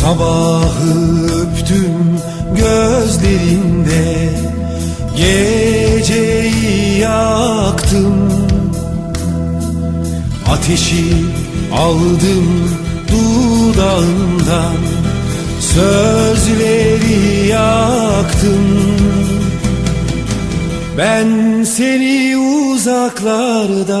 Sabahı öptüm gözlerinde Geceyi yaktım. Ateşi aldım dudağından Sözleri yaktım. Ben seni uzaklarda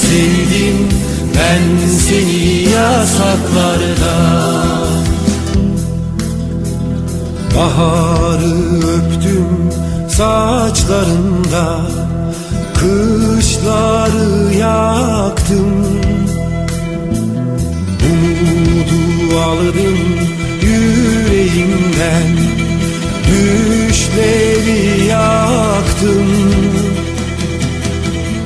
Sevdim ben seni yasaklarda. Baharı öptüm saçlarında Kışları yaktım. Umudu aldım yüreğimden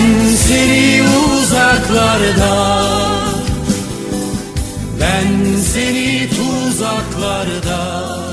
ben seni uzaklarda Ben seni tuzaklarda